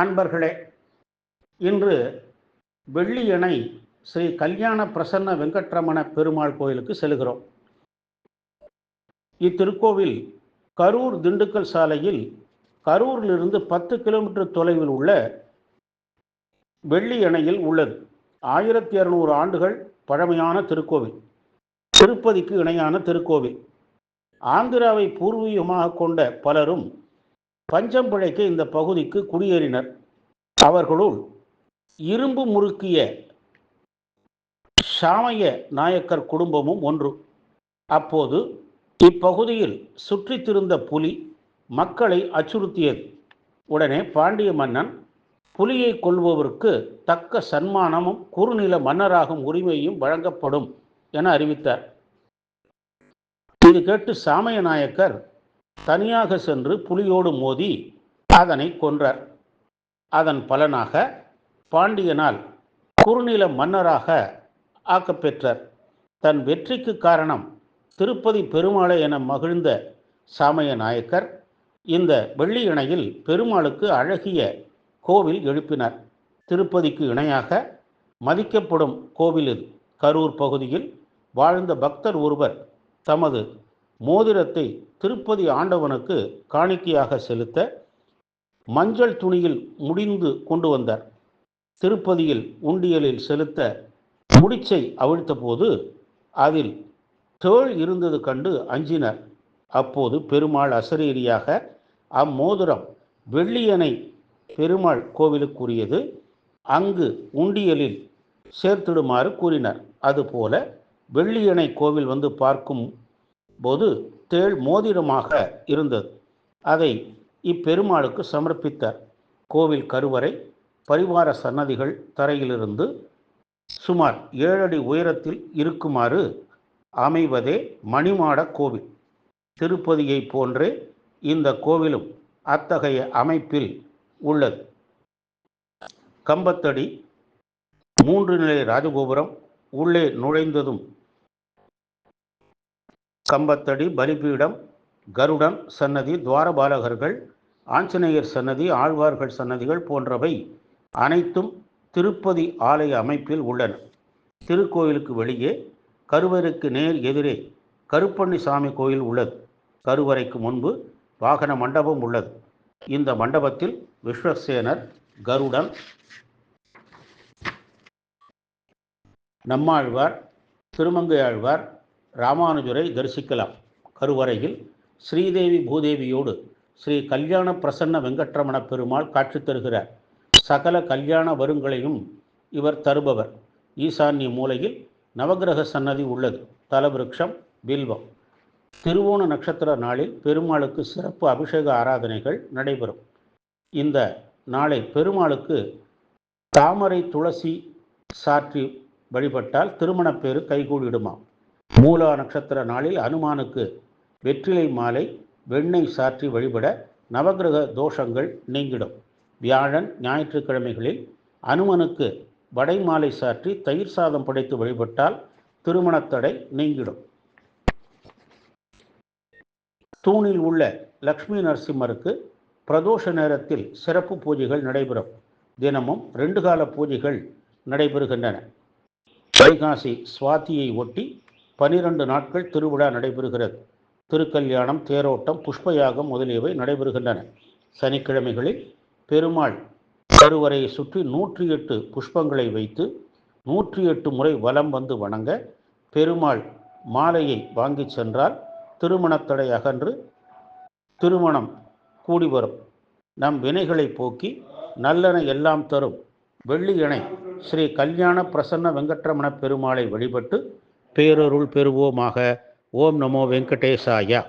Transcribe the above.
அன்பர்களே இன்று வெள்ளியணை ஸ்ரீ கல்யாண பிரசன்ன வெங்கட்ரமண பெருமாள் கோயிலுக்கு செல்கிறோம். இத்திருக்கோவில் கரூர் திண்டுக்கல் சாலையில் கரூரிலிருந்து பத்து கிலோமீட்டர் தொலைவில் உள்ள வெள்ளியணையில் உள்ளது. ஆயிரத்தி இரநூறு ஆண்டுகள் பழமையான திருக்கோவில் திருப்பதிக்கு இணையான திருக்கோவில். ஆந்திராவை பூர்வீகமாக கொண்ட பலரும் பஞ்சம் பிழைக்க இந்த பகுதிக்கு குடியேறினர். அவர்களுள் இரும்பு முறுக்கிய சாமைய நாயக்கர் குடும்பமும் ஒன்று. அப்போது இப்பகுதியில் சுற்றித்திருந்த புலி மக்களை அச்சுறுத்தியது. உடனே பாண்டிய மன்னன் புலியை கொள்பவருக்கு தக்க சன்மானமும் குறுநில மன்னராகும் உரிமையும் வழங்கப்படும் என அறிவித்தார். இது கேட்டு சாமய நாயக்கர் தனியாக சென்று புலியோடு மோதி அதனை கொன்றார். அதன் பலனாக பாண்டியனால் குறுநில மன்னராக ஆக்கப்பெற்றார் தன் வெற்றிக்கு காரணம் திருப்பதி பெருமாளை என மகிழ்ந்த சாமய நாயக்கர் இந்த வெள்ளி இணையில் பெருமாளுக்கு அழகிய கோவில் எழுப்பினார். திருப்பதிக்கு இணையாக மதிக்கப்படும் கோவில் இது கரூர் பகுதியில் வாழ்ந்த பக்தர் ஒருவர் தமது மோதிரத்தை திருப்பதி ஆண்டவனுக்கு காணிக்கையாக செலுத்த மஞ்சள் துணியில் முடிந்து கொண்டு வந்தார். திருப்பதியில் உண்டியலில் செலுத்த முடிச்சை அவிழ்த்தபோது அதில் தேள் இருந்தது கண்டு அஞ்சினர். அப்போது பெருமாள் அசரீரியாக அம்மோதிரம் வெள்ளியனை பெருமாள் கோவிலுக்குரியது அங்கு உண்டியலில் சேர்த்திடுமாறு கூறினார். அதுபோல வெள்ளியணை கோவில் வந்து பார்க்கும் போது தேள் மோதிரமாக இருந்தது. அதை இப்பெருமாளுக்கு சமர்ப்பித்தார் கோவில் கருவறை பரிவார சன்னதிகள் தரையிலிருந்து சுமார் ஏழடி உயரத்தில் இருக்குமாறு அமைவதே மணிமாட கோவில். திருப்பதியை போன்றே இந்த கோவிலும் அத்தகைய அமைப்பில் உள்ளது. கம்பத்தடி மூன்று நிலை ராஜகோபுரம் உள்ளே நுழைந்ததும் கம்பத்தடி பலிபீடம் கருடன் சன்னதி துவாரபாலகர்கள் ஆஞ்சநேயர் சன்னதி ஆழ்வார்கள் சன்னதிகள் போன்றவை அனைத்தும் திருப்பதி ஆலய அமைப்பில் உள்ளன. திருக்கோயிலுக்கு வெளியே கருவறைக்கு நேர் எதிரே கருப்பண்ணி சாமி கோயில் உள்ளது. கருவறைக்கு முன்பு வாகன மண்டபம் உள்ளது. இந்த மண்டபத்தில் விஸ்வசேனர் கருடன் நம்மாழ்வார் திருமங்கையாழ்வார் ராமானுஜரை தரிசிக்கலாம். கருவறையில் ஸ்ரீதேவி பூதேவியோடு ஸ்ரீ கல்யாண பிரசன்ன வெங்கட்ரமண பெருமாள் காட்சி தருகிறார். சகல கல்யாண வருங்களையும் இவர் தருபவர். ஈசான்ய மூலையில் நவகிரக சன்னதி உள்ளது. தலவிருக்ஷம் பில்வம். திருவோண நட்சத்திர நாளில் பெருமாளுக்கு சிறப்பு அபிஷேக ஆராதனைகள் நடைபெறும். இந்த நாளை பெருமாளுக்கு தாமரை துளசி சாற்றி வழிபட்டால் திருமணப்பேறு கைகூடிடுமாம். மூலா நட்சத்திர நாளில் அனுமானுக்கு வெற்றிலை மாலை வெண்ணெய் சாற்றி வழிபட நவகிரக தோஷங்கள் நீங்கிடும். வியாழன் ஞாயிற்றுக்கிழமைகளில் அனுமனுக்கு வடை மாலை சாற்றி தயிர் சாதம் படைத்து வழிபட்டால் திருமணத்தடை நீங்கிடும். தூணில் உள்ள லக்ஷ்மி நரசிம்மருக்கு பிரதோஷ நேரத்தில் சிறப்பு பூஜைகள் நடைபெறும். தினமும் ரெண்டு கால பூஜைகள் நடைபெறுகின்றன. வைகாசி சுவாத்தியை ஒட்டி பனிரெண்டு நாட்கள் திருவிழா நடைபெறுகிறது. திருக்கல்யாணம் தேரோட்டம் புஷ்பயாகம் முதலியவை நடைபெறுகின்றன. சனிக்கிழமைகளில் பெருமாள் கருவறையை சுற்றி நூற்றி எட்டு புஷ்பங்களை வைத்து நூற்றி எட்டு முறை வலம் வந்து வணங்க பெருமாள் மாலையை வாங்கிச் சென்றால் திருமணத்தடை அகன்று திருமணம் கூடி வரும். நம் வினைகளை போக்கி நல்லன எல்லாம் தரும். வெள்ளியணை ஸ்ரீ கல்யாண பிரசன்ன வெங்கட்ரமண பெருமாளை வழிபட்டு பேரருள் பெறுவோமாக. ஓம் நமோ வெங்கடேசாயா.